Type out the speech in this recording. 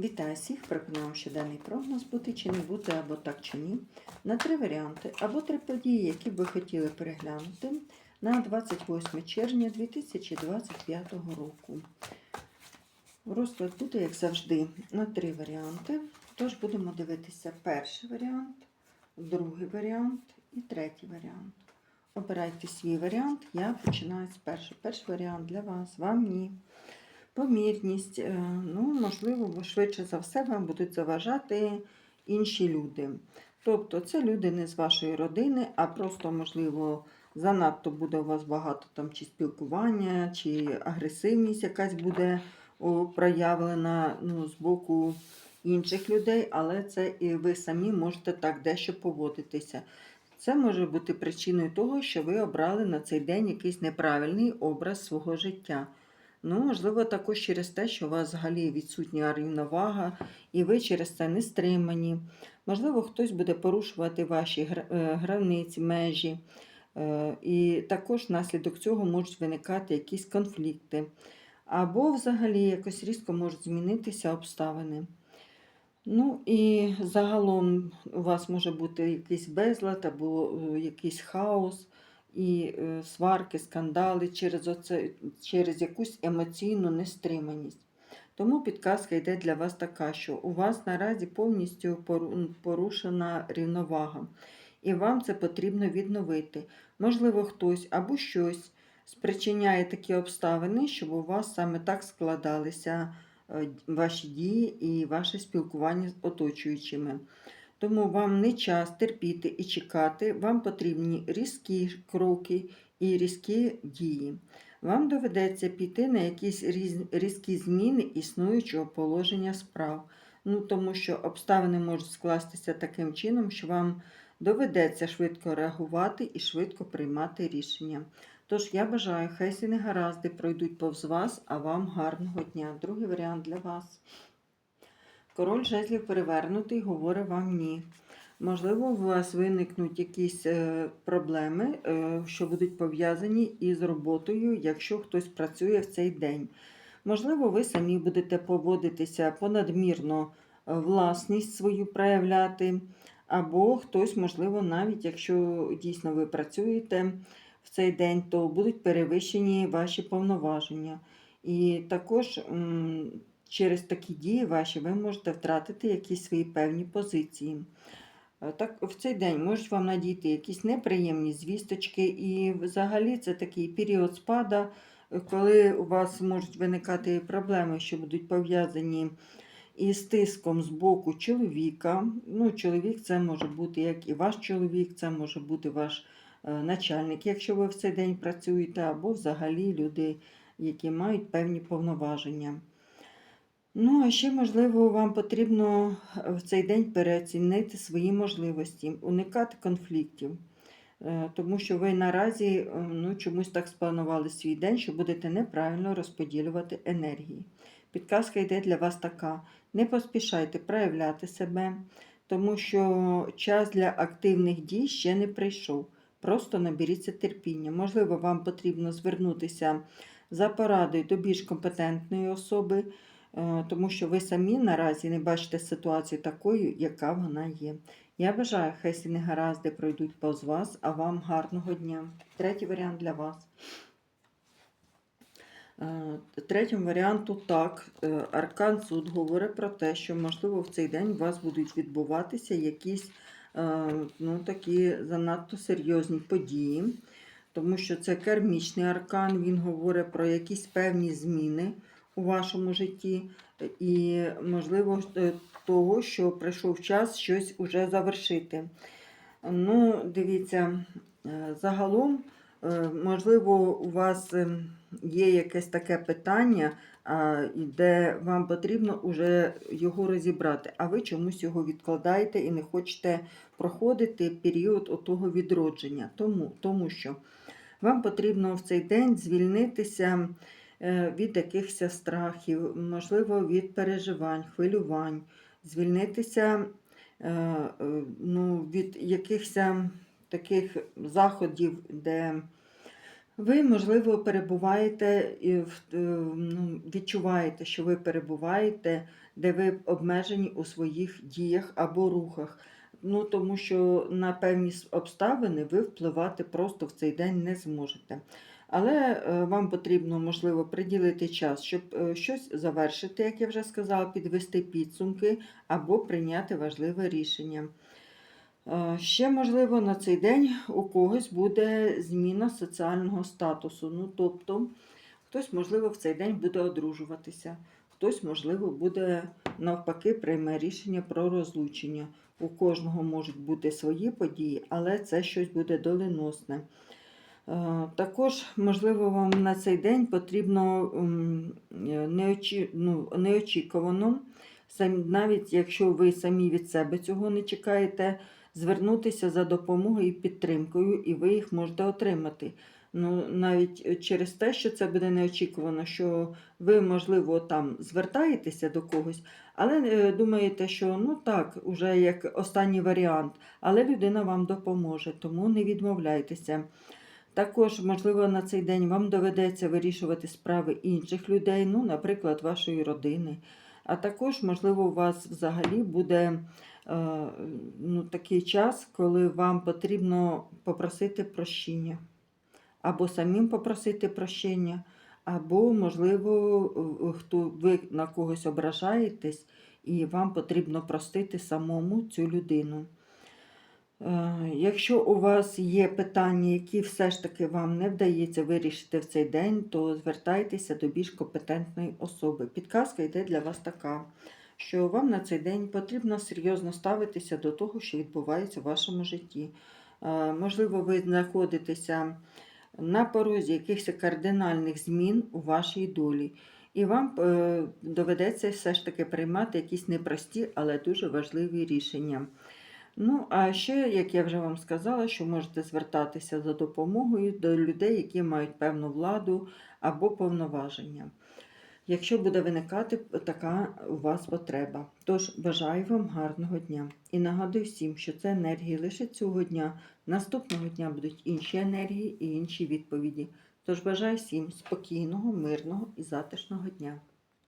Вітаю всіх! Пропоную щоденний прогноз бути чи не бути, або так чи ні. На три варіанти, або три події, які б ви хотіли переглянути на 28 червня 2025 року. Розклад буде, як завжди, на три варіанти. Тож будемо дивитися перший варіант, другий варіант і третій варіант. Обирайте свій варіант. Я починаю з першого. Перший варіант для вас, вам ні. Помірність, е, ну, можливо, швидше за все вам будуть заважати інші люди. Тобто це люди не з вашої родини, а просто, можливо, занадто буде у вас багато там чи спілкування, чи агресивність якась буде проявлена ну, з боку інших людей, але це і ви самі можете так дещо поводитися. Це може бути причиною того, що ви обрали на цей день якийсь неправильний образ свого життя. Ну, можливо, також через те, що у вас взагалі відсутня рівновага, і ви через це не стримані. Можливо, хтось буде порушувати ваші е, границі, межі. Е, І також внаслідок цього можуть виникати якісь конфлікти. Або взагалі якось різко можуть змінитися обставини. Ну і загалом у вас може бути якийсь безлад або е, якийсь хаос і е, сварки, скандали через, оце, через якусь емоційну нестриманість. Тому підказка йде для вас така, що у вас наразі повністю порушена рівновага, і вам це потрібно відновити. Можливо, хтось або щось спричиняє такі обставини, щоб у вас саме так складалися е, ваші дії і ваше спілкування з оточуючими. Тому вам не час терпіти і чекати, вам потрібні різкі кроки і різкі дії. Вам доведеться піти на якісь різкі зміни існуючого положення справ. Ну, тому що обставини можуть скластися таким чином, що вам доведеться швидко реагувати і швидко приймати рішення. Тож я бажаю, хай всі негаразди пройдуть повз вас, а вам гарного дня. Другий варіант для вас. Король жезлів перевернутий, говорить вам ні. Можливо, у вас виникнуть якісь е, проблеми, е, що будуть пов'язані із роботою, якщо хтось працює в цей день. Можливо, ви самі будете поводитися понадмірно е, власність свою проявляти, або хтось, можливо, навіть якщо дійсно ви працюєте в цей день, то будуть перевищені ваші повноваження. І також через такі дії ваші ви можете втратити якісь свої певні позиції. Е, Так, в цей день можуть вам надійти якісь неприємні звісточки, і взагалі це такий період спада, е, коли у вас можуть виникати проблеми, що будуть пов'язані із тиском з боку чоловіка. Ну, чоловік це може бути як і ваш чоловік, це може бути ваш е, начальник, якщо ви в цей день працюєте, або взагалі люди, які мають певні повноваження. Ну, а ще, можливо, вам потрібно е, в цей день переоцінити свої можливості, уникати конфліктів, Е, тому що ви наразі е, ну, чомусь так спланували свій день, що будете неправильно розподілювати енергії. Підказка йде для вас така: не поспішайте проявляти себе, тому що час для активних дій ще не прийшов. Просто наберіться терпіння. Можливо, вам потрібно звернутися за порадою до більш компетентної особи. Е, тому що ви самі наразі не бачите ситуацію такою, яка вона є. Я бажаю, хай всі негаразди пройдуть повз вас, а вам гарного дня. Третій варіант для вас. Е, Третім варіанту так, е, Аркан суд говорить про те, що, можливо, в цей день у вас будуть відбуватися якісь ну, такі занадто серйозні події, тому що це кармічний аркан, він говорить про якісь певні зміни у вашому житті, і, можливо, е, того, що прийшов час щось уже завершити. Ну, дивіться, е, загалом, е, можливо, у вас є якесь таке питання, де вам потрібно вже його розібрати, а ви чомусь його відкладаєте і не хочете проходити період отого відродження. Тому, тому що вам потрібно в цей день звільнитися від якихось страхів, можливо, від переживань, хвилювань, звільнитися е, е, ну, від якихось таких заходів, де Ви, можливо, перебуваєте і е, ну, відчуваєте, що ви перебуваєте, де ви обмежені у своїх діях або рухах. Ну, тому що на певні обставини ви впливати просто в цей день не зможете. Але е, вам потрібно, можливо, приділити час, щоб е, щось завершити, як я вже сказала, підвести підсумки або прийняти важливе рішення. Е, Ще, можливо, на цей день у когось буде зміна соціального статусу. Ну, тобто, хтось, можливо, в цей день буде одружуватися, хтось, можливо, буде навпаки прийме рішення про розлучення. У кожного можуть бути свої події, але це щось буде доленосне. Е, Також, можливо, вам на цей день потрібно е, ну, неочікувано, навіть якщо ви самі від себе цього не чекаєте, звернутися за допомогою і підтримкою, і ви їх можете отримати. Ну, навіть е, через те, що це буде неочікувано, що ви, можливо, там звертаєтеся до когось, але думаєте, що ну так, уже як останній варіант, але людина вам допоможе, тому не відмовляйтеся. Також, можливо, на цей день вам доведеться вирішувати справи інших людей, ну, наприклад, вашої родини. А також, можливо, у вас взагалі буде е, ну, такий час, коли вам потрібно попросити прощення, або самим попросити прощення, або, можливо, е, хто ви на когось ображаєтесь, і вам потрібно простити самому цю людину. Е, Якщо у вас є питання, які все ж таки вам не вдається вирішити в цей день, то звертайтеся до більш компетентної особи. Підказка йде для вас така, що вам на цей день потрібно серйозно ставитися до того, що відбувається в вашому житті. Е, Можливо, ви знаходитеся на порозі якихось кардинальних змін у вашій долі. І вам е, доведеться все ж таки приймати якісь непрості, але дуже важливі рішення. Ну, а ще, як я вже вам сказала, що можете звертатися за допомогою до людей, які мають певну владу або повноваження, якщо буде виникати така у вас потреба. Тож бажаю вам гарного дня і нагадую всім, що це енергії лише цього дня. Наступного дня будуть інші енергії і інші відповіді. Тож бажаю всім спокійного, мирного і затишного дня.